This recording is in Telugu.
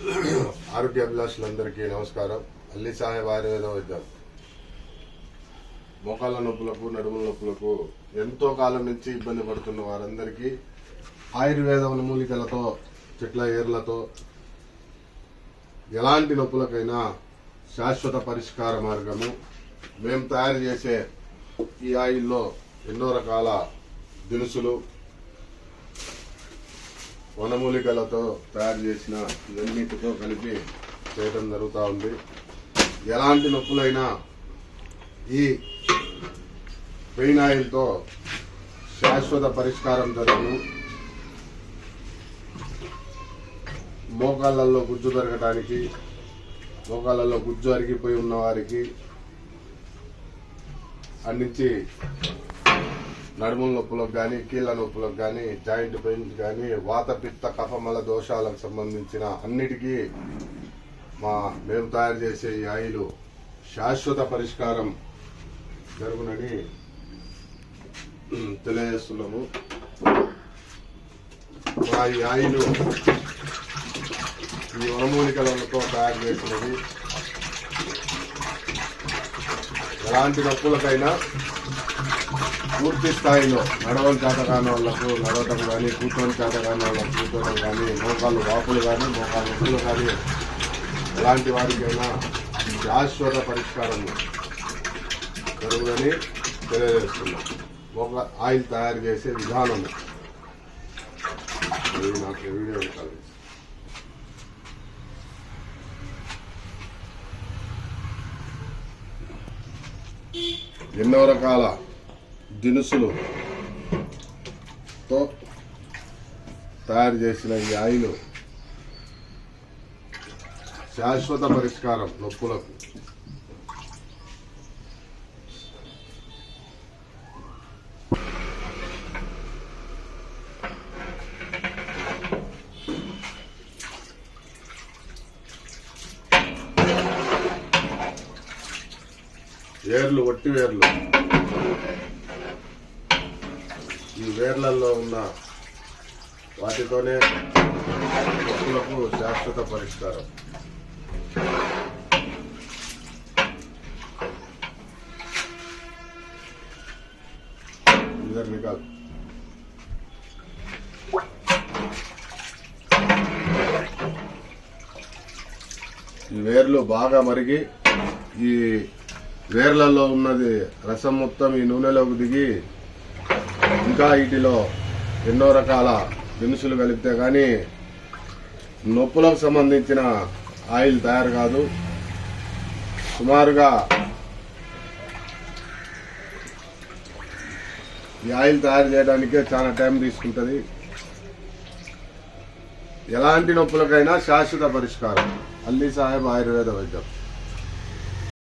ఆరోగ్య అభిలాషులందరికీ నమస్కారం. అల్లి సాహెబ్ ఆయుర్వేద వైద్యం. మోకాళ్ళ నొప్పులకు నడుముల నొప్పులకు ఎంతో కాలం నుంచి ఇబ్బంది పడుతున్న వారందరికీ ఆయుర్వేద మూలికలతో చెట్ల ఏర్లతో ఎలాంటి నొప్పులకైనా శాశ్వత పరిష్కార మార్గము మేము తయారు చేసే ఈ ఆయిల్లో ఎన్నో రకాల దినుసులు వనమూలికలతో తయారు చేసిన ఇవన్నిటితో కలిపి చేయడం జరుగుతూ ఉంది. ఎలాంటి నొప్పులైనా ఈ పెయిన్ ఆయిల్తో శాశ్వత పరిష్కారం జరుగును. మోకాళ్ళల్లో గుజ్జు పెరగడానికి మోకాళ్ళల్లో గుజ్జు అరిగిపోయి ఉన్న వారికి అన్నించి నడుముల నొప్పులకు కానీ కీళ్ళ నొప్పులకు కానీ జాయింట్ పెయిన్స్ కానీ వాత పిత్త కఫమల దోషాలకు సంబంధించిన అన్నిటికీ మా మేము తయారు చేసే ఈ ఆయిల్ శాశ్వత పరిష్కారం జరుగునని తెలియజేస్తున్నాము. మా ఈ ఆయిల్ ఈ వనమూలికలతో తయారు చేసినది. ఎలాంటి నొప్పులకైనా పూర్తి స్థాయిలో నడవని చేతకాని వాళ్ళకు నడవటం కానీ కూర్చొని చేత కాని వాళ్ళకు కూర్చోవడం కానీ మోకాళ్ళు వాపులు కానీ మోకాళ్ళు నొప్పులు కానీ ఎలాంటి వారికైనా శాశ్వత పరిష్కారం జరుగుదని తెలియజేస్తున్నాం. ఒక ఆయిల్ తయారు చేసే విధానం. నాకు వీడియో కలిసి ఎన్నో రకాల దినుసులు తో తయారు చేసిన ఈ ఆయిల్ శాశ్వత పరిష్కారం నొప్పులకు. వేర్లు వట్టి వేర్లు. వేర్లలో ఉన్న వాటితోనే మొక్కలకు శాశ్వత పరిష్కారం. ఈ వేర్లు బాగా మరిగి ఈ వేర్లలో ఉన్నది రసం మొత్తం ఈ నూనెలోకి దిగి ఇంకా వీటిలో ఎన్నో రకాల దినుసులు కలిపితే కానీ నొప్పులకు సంబంధించిన ఆయిల్ తయారు కాదు. సుమారుగా ఈ ఆయిల్ తయారు చేయడానికే చాలా టైం తీసుకుంటుంది. ఎలాంటి నొప్పులకైనా శాశ్వత పరిష్కారం. అల్లీ సాహెబ్ ఆయుర్వేద వైద్యం.